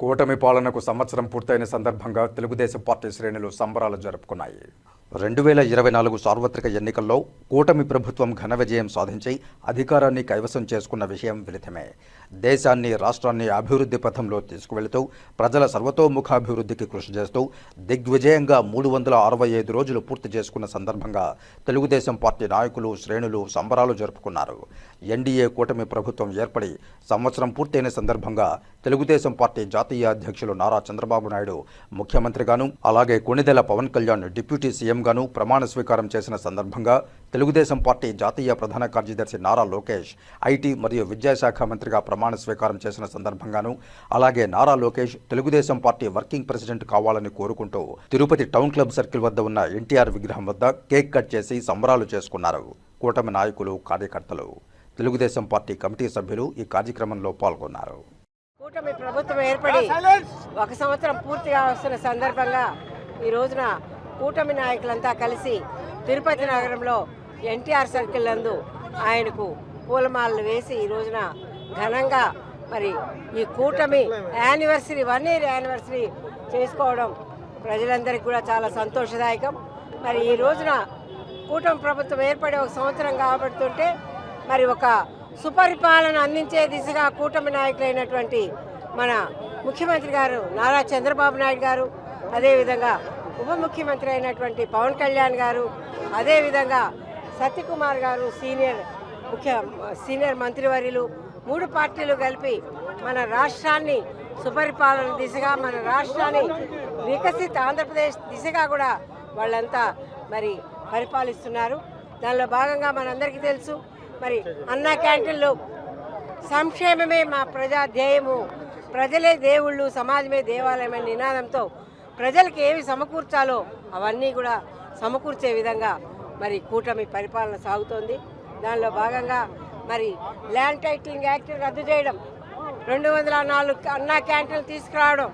కూటమి పాలనకు సంవత్సరం పూర్తయిన సందర్భంగా తెలుగుదేశం పార్టీ శ్రేణులు సంబరాలు జరుపుకున్నాయి. రెండు వేల ఇరవై నాలుగు సార్వత్రిక ఎన్నికల్లో కూటమి ప్రభుత్వం ఘన విజయం సాధించి అధికారాన్ని కైవసం చేసుకున్న విషయం విదితమే. దేశాన్ని రాష్ట్రాన్ని అభివృద్ధి పథంలో తీసుకువెళుతూ ప్రజల సర్వతోముఖాభివృద్ధికి కృషి చేస్తూ దిగ్విజయంగా మూడు వందల అరవై ఐదు రోజులు పూర్తి చేసుకున్న సందర్భంగా తెలుగుదేశం పార్టీ నాయకులు శ్రేణులు సంబరాలు జరుపుకున్నారు. ఎన్డీఏ కూటమి ప్రభుత్వం ఏర్పడి సంవత్సరం పూర్తయిన సందర్భంగా తెలుగుదేశం పార్టీ జాతీయ అధ్యక్షులు నారా చంద్రబాబు నాయుడు ముఖ్యమంత్రిగాను అలాగే కొణిదెల పవన్ కళ్యాణ్ డిప్యూటీ సీఎం సీఎంగాను ప్రమాణ స్వీకారం చేసిన సందర్భంగా తెలుగుదేశం పార్టీ జాతీయ ప్రధాన కార్యదర్శి నారా లోకేష్ ఐటీ మరియు విద్యాశాఖ మంత్రిగా ప్రమాణ స్వీకారం చేసిన సందర్భంగాను అలాగే Nara Lokesh Telugu Desam party working president కావాలని కోరుకుంటూ తిరుపతి టౌన్ క్లబ్ సర్కిల్ వద్ద ఉన్న ఎన్టీఆర్ విగ్రహం వద్ద కేక్ కట్ చేసి సంబరాలు చేసుకున్నారు. కూటమి నాయకులు కార్యకర్తలు తెలుగుదేశం పార్టీ కమిటీ సభ్యులు ఈ కార్యక్రమంలో పాల్గొన్నారు. కూటమి ప్రభుత్వం ఏర్పడి ఒక సంవత్సరం పూర్తిగా వస్తున్న సందర్భంగా ఈ రోజున కూటమి నాయకులంతా కలిసి తిరుపతి నగరంలో ఎన్టీఆర్ సర్కిల్ నందు ఆయనకు పూలమాలలు వేసి ఈ రోజున ఘనంగా మరి ఈ కూటమి యానివర్సరీ వన్ ఇయర్ యానివర్సరీ చేసుకోవడం ప్రజలందరికీ కూడా చాలా సంతోషదాయకం. మరి ఈ రోజున కూటమి ప్రభుత్వం ఏర్పడి ఒక సంవత్సరం కాబడుతుంటే మరి ఒక సుపరిపాలన అందించే దిశగా కూటమి నాయకులైనటువంటి మన ముఖ్యమంత్రి గారు నారా చంద్రబాబు నాయుడు గారు అదేవిధంగా ఉప ముఖ్యమంత్రి అయినటువంటి పవన్ కళ్యాణ్ గారు అదేవిధంగా సత్యకుమార్ గారు సీనియర్ ముఖ్య సీనియర్ మంత్రివర్యులు మూడు పార్టీలు కలిపి మన రాష్ట్రాన్ని సుపరిపాలన దిశగా మన రాష్ట్రాన్ని వికసిత ఆంధ్రప్రదేశ్ దిశగా కూడా వాళ్ళంతా మరి పరిపాలిస్తున్నారు. దానిలో భాగంగా మనందరికీ తెలుసు మరి అన్న క్యాంటీన్లు సంక్షేమమే మా ప్రజా ధ్యేయము ప్రజలే దేవుళ్ళు సమాజమే దేవాలయం అనే నినాదంతో ప్రజలకు ఏవి సమకూర్చాలో అవన్నీ కూడా సమకూర్చే విధంగా మరి కూటమి పరిపాలన సాగుతోంది. దానిలో భాగంగా మరి ల్యాండ్ టైటిలింగ్ యాక్ట్ రద్దు చేయడం రెండు వందల నాలుగు అన్నా క్యాంటీన్లు తీసుకురావడం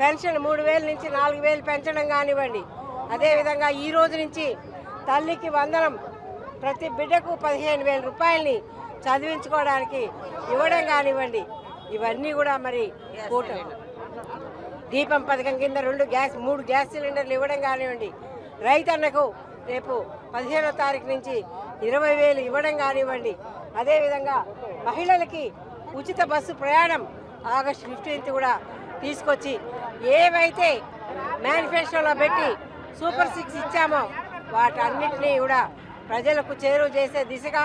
పెన్షన్ మూడు వేల నుంచి నాలుగు వేలు పెంచడం కానివ్వండి. అదేవిధంగా ఈ రోజు నుంచి తల్లికి వందనం ప్రతి బిడ్డకు పదిహేను వేల రూపాయలని చదివించుకోవడానికి ఇవ్వడం కానివ్వండి. ఇవన్నీ కూడా మరి కూటమి దీపం పథకం కింద రెండు గ్యాస్ మూడు గ్యాస్ సిలిండర్లు ఇవ్వడం కానివ్వండి. రైతన్నకు రేపు పదిహేనో తారీఖు నుంచి ఇరవై వేలు ఇవ్వడం కానివ్వండి. అదేవిధంగా మహిళలకి ఉచిత బస్సు ప్రయాణం ఆగస్టు ఫిఫ్టీన్త్ కూడా తీసుకొచ్చి ఏవైతే మేనిఫెస్టోలో పెట్టి సూపర్ సిక్స్ ఇచ్చామో వాటన్నిటినీ కూడా ప్రజలకు చేరువ చేసే దిశగా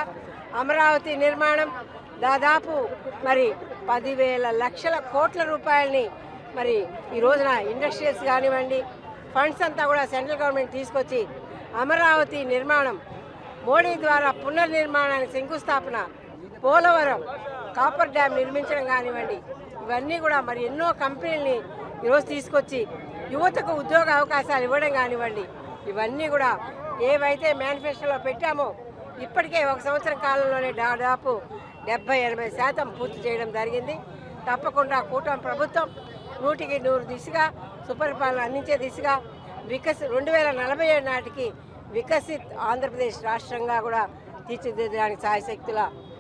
అమరావతి నిర్మాణం దాదాపు మరి పదివేల లక్షల కోట్ల రూపాయలని మరి ఈ రోజున ఇండస్ట్రియల్స్ కానివ్వండి ఫండ్స్ అంతా కూడా సెంట్రల్ గవర్నమెంట్ తీసుకొచ్చి అమరావతి నిర్మాణం మోడీ ద్వారా పునర్నిర్మాణానికి శంకుస్థాపన పోలవరం కాపర్ డ్యామ్ నిర్మించడం కానివ్వండి ఇవన్నీ కూడా మరి ఎన్నో కంపెనీలని ఈరోజు తీసుకొచ్చి యువతకు ఉద్యోగ అవకాశాలు ఇవ్వడం కానివ్వండి ఇవన్నీ కూడా ఏవైతే మేనిఫెస్టోలో పెట్టామో ఇప్పటికే ఒక సంవత్సరం కాలంలోనే దాదాపు డెబ్బై ఎనభై శాతం పూర్తి చేయడం జరిగింది. తప్పకుండా కూటమి ప్రభుత్వం నూటికి నూరు దిశగా సుపరిపాలన అందించే దిశగా వికసి రెండు వేల నలభై ఏడు నాటికి వికసిత్ ఆంధ్రప్రదేశ్ రాష్ట్రంగా కూడా తీర్చిదిద్దడానికి సాయశక్తుల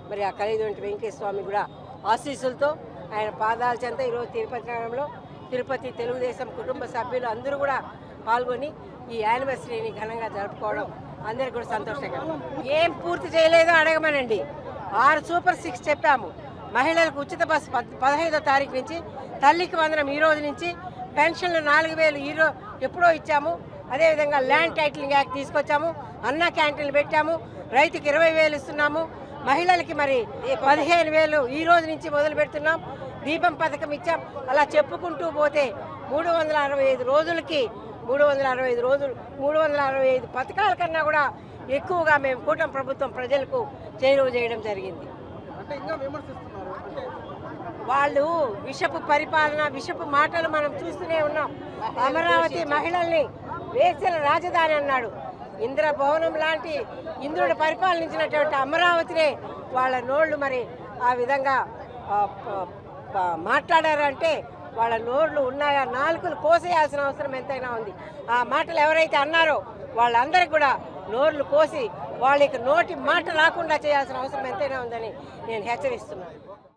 మరి ఆ కలిగినటువంటి వెంకటేశ్వర కూడా ఆశీస్సులతో ఆయన పాదాల చెంత ఈరోజు తిరుపతి నగరంలో తిరుపతి తెలుగుదేశం కుటుంబ సభ్యులు అందరూ కూడా పాల్గొని ఈ యానివర్సరీని ఘనంగా జరుపుకోవడం అందరికీ కూడా సంతోషంగా ఏం పూర్తి చేయలేదో అడగమనండి. ఆరు సూపర్ సిక్స్ చెప్పాము. మహిళలకు ఉచిత బస్సు పదహైదో తారీఖు నుంచి తల్లికి వందనం ఈ రోజు నుంచి పెన్షన్లు నాలుగు వేలు ఈ రో ఎప్పుడో ఇచ్చాము. అదేవిధంగా ల్యాండ్ టైటిలింగ్ యాక్ట్ తీసుకొచ్చాము. అన్న క్యాంటీన్లు పెట్టాము. రైతుకి ఇరవై వేలు ఇస్తున్నాము. మహిళలకి మరి పదిహేను వేలు ఈ రోజు నుంచి మొదలు పెడుతున్నాం. దీపం పథకం ఇచ్చాం. అలా చెప్పుకుంటూ పోతే మూడు వందల అరవై ఐదు రోజులకి మూడు వందల అరవై ఐదు రోజులు మూడు వందల అరవై ఐదు పథకాల కన్నా కూడా ఎక్కువగా మేము కూటమి ప్రభుత్వం ప్రజలకు చేరువ చేయడం జరిగింది. వాళ్ళు విషపు పరిపాలన విషపు మాటలు మనం చూస్తూనే ఉన్నాం. అమరావతి మహిళల్ని వేసిన రాజధాని అన్నాడు. ఇంద్ర భవనం లాంటి ఇంద్రుడు పరిపాలించినటువంటి అమరావతినే వాళ్ళ నోళ్ళు మరి ఆ విధంగా మాట్లాడారంటే వాళ్ళ నోళ్ళు ఉన్నాయా? నాలుకలు కోసేయాల్సిన అవసరం ఎంతైనా ఉంది. ఆ మాటలు ఎవరైతే అన్నారో వాళ్ళందరికీ కూడా నోర్లు కోసి వాళ్ళకి నోటి మాట రాకుండా చేయాల్సిన అవసరం ఎంతైనా ఉందని నేను హెచ్చరిస్తున్నాను.